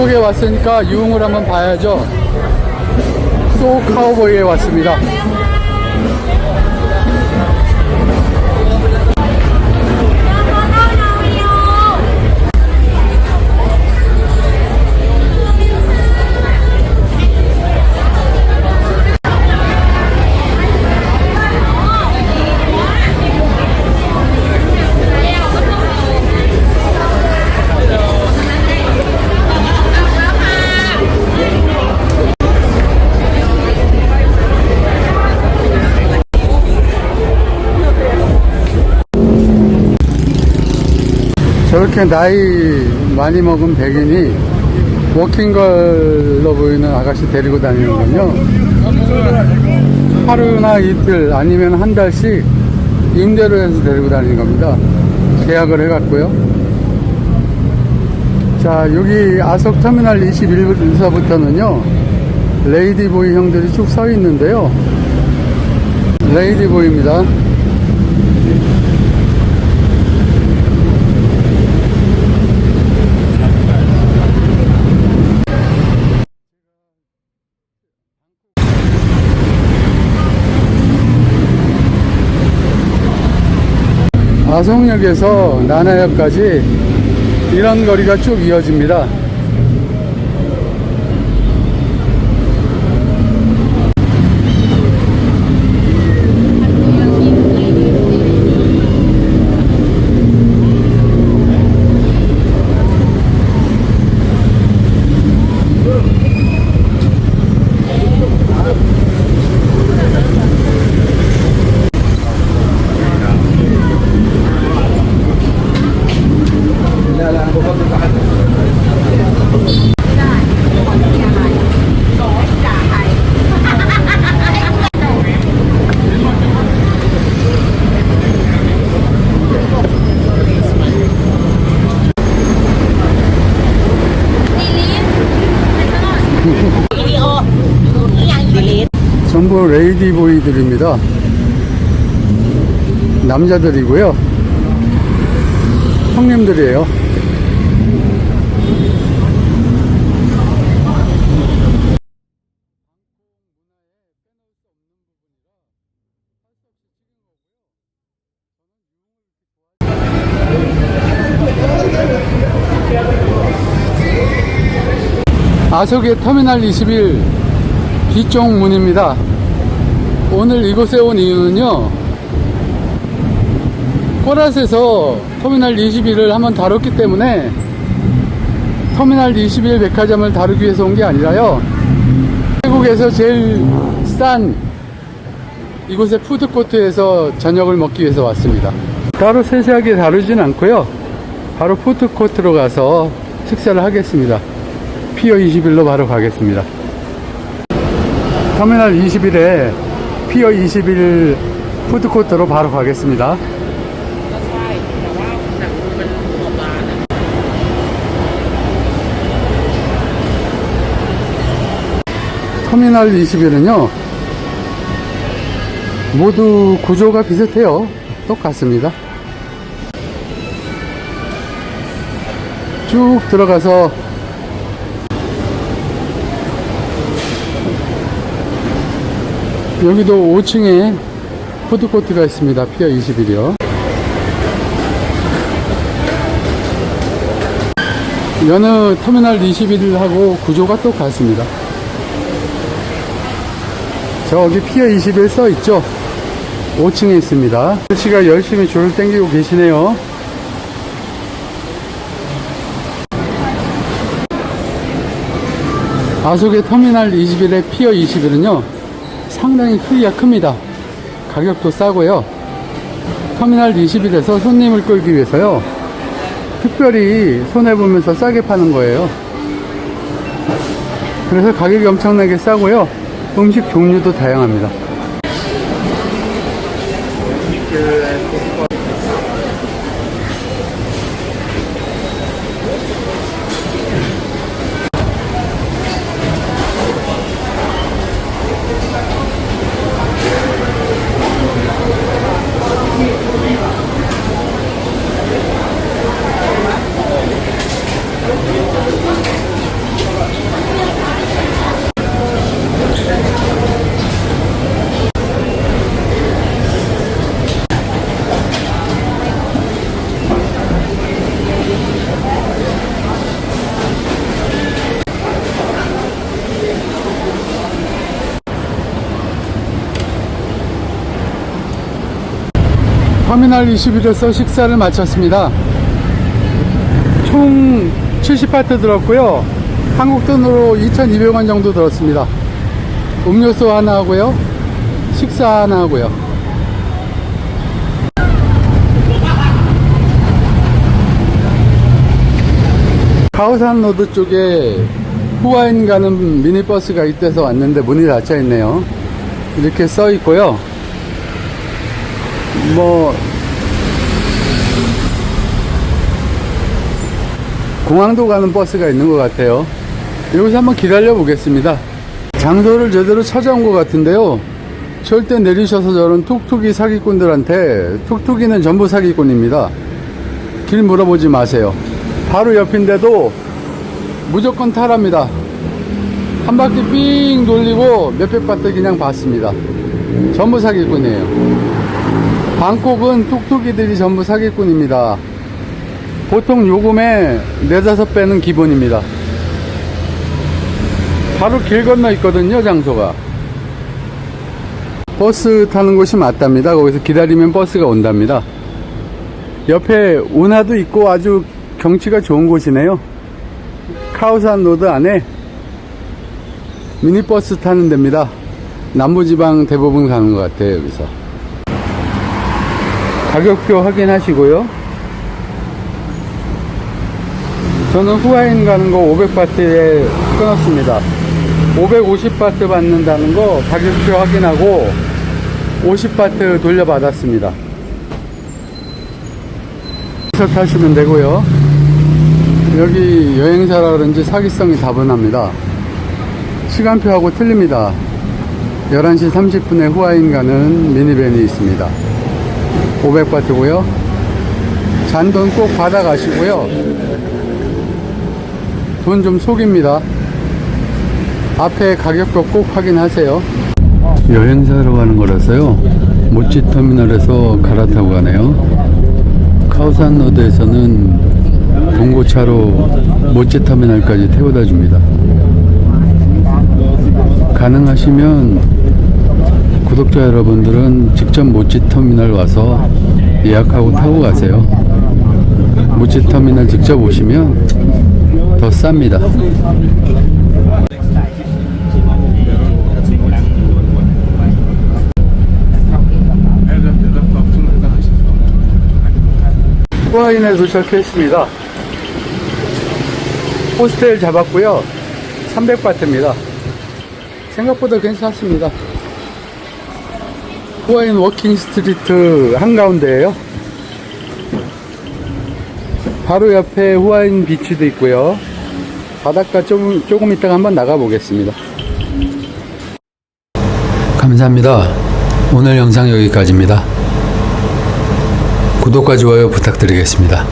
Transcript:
방콕에 왔으니까 유흥을 한번 봐야죠. 또 카우보이에 왔습니다. 저렇게 나이 많이 먹은 백인이 워킹걸로 보이는 아가씨 데리고 다니는군요. 하루나 이틀 아니면 한 달씩 임대로 해서 데리고 다니는 겁니다. 계약을 해갖고요. 자, 여기 아석터미널 21에서부터는요, 레이디보이 형들이 쭉 서 있는데요. 레이디보이입니다. 아송역에서 나나역까지 이런 거리가 쭉 이어집니다. 전부 레이디보이들입니다. 남자들이고요. 형님들이에요. 아석의 터미널 21 뒤쪽 문입니다. 오늘 이곳에 온 이유는요. 꼬라스에서 터미널 21을 한번 다뤘기 때문에 터미널 21 백화점을 다루기 위해서 온 게 아니라요. 태국에서 제일 싼 이곳의 푸드코트에서 저녁을 먹기 위해서 왔습니다. 따로 세세하게 다루진 않고요. 바로 푸드코트로 가서 식사를 하겠습니다. 피어 21로 바로 가겠습니다. 터미널 21에 피어 21 푸드코트로 바로 가겠습니다. 터미널 21은요, 모두 구조가 비슷해요. 똑같습니다. 쭉 들어가서 여기도 5층에 푸드코트가 있습니다. 피어 21이요. 여느 터미널 21하고 구조가 똑같습니다. 저기 피어 21 써 있죠? 5층에 있습니다. 아저씨가 열심히 줄을 당기고 계시네요. 아속의 터미널 21의 피어 21은요, 상당히 크기가 큽니다. 가격도 싸고요. 터미널 21에서 손님을 끌기 위해서요. 특별히 손해보면서 싸게 파는 거예요. 그래서 가격이 엄청나게 싸고요. 음식 종류도 다양합니다. 터미널 21에서 식사를 마쳤습니다. 총 70파트 들었고요. 한국 돈으로 2,200원 정도 들었습니다. 음료수 하나 하고요. 식사 하나 하고요. 가오산 로드 쪽에 후아인 가는 미니버스가 이때서 왔는데 문이 닫혀 있네요. 이렇게 써 있고요. 뭐 공항도 가는 버스가 있는 것 같아요. 여기서 한번 기다려 보겠습니다. 장소를 제대로 찾아온 것 같은데요. 절대 내리셔서 저런 툭툭이 사기꾼들한테 툭툭이는 전부 사기꾼입니다. 길 물어보지 마세요. 바로 옆인데도 무조건 타랍니다. 한 바퀴 삥 돌리고 몇백 바트 그냥 봤습니다. 전부 사기꾼이에요. 방콕은 툭툭이들이 전부 사기꾼입니다. 보통 요금의 네다섯 배는 기본입니다. 바로 길 건너 있거든요, 장소가. 버스 타는 곳이 맞답니다. 거기서 기다리면 버스가 온답니다. 옆에 운하도 있고 아주 경치가 좋은 곳이네요. 카오산 로드 안에 미니버스 타는 데입니다. 남부지방 대부분 가는 것 같아요, 여기서. 가격표 확인하시고요. 저는 후아인 가는 거 500바트에 끊었습니다. 550바트 받는다는 거 가격표 확인하고 50바트 돌려받았습니다. 여기서 타시면 되고요. 여기 여행사라 그런지 사기성이 다분합니다. 시간표하고 틀립니다. 11시 30분에 후아인 가는 미니밴이 있습니다. 500바트고요. 잔돈 꼭 받아가시고요. 돈 좀 속입니다. 앞에 가격표 꼭 확인하세요. 여행사로 가는 거라서요. 모찌 터미널에서 갈아타고 가네요. 카오산 로드에서는 봉고차로 모찌 터미널까지 태워다 줍니다. 가능하시면 구독자 여러분들은 직접 모찌 터미널 와서 예약하고 타고 가세요. 모찌 터미널 직접 오시면 더 쌉니다. 후아인에 도착했습니다. 호스텔 잡았고요. 300바트입니다. 생각보다 괜찮습니다. 후아인 워킹 스트리트 한가운데에요. 바로 옆에 후아인 비치도 있고요. 바닷가 조금, 조금 있다가 한번 나가 보겠습니다. 감사합니다. 오늘 영상 여기까지입니다. 구독과 좋아요 부탁드리겠습니다.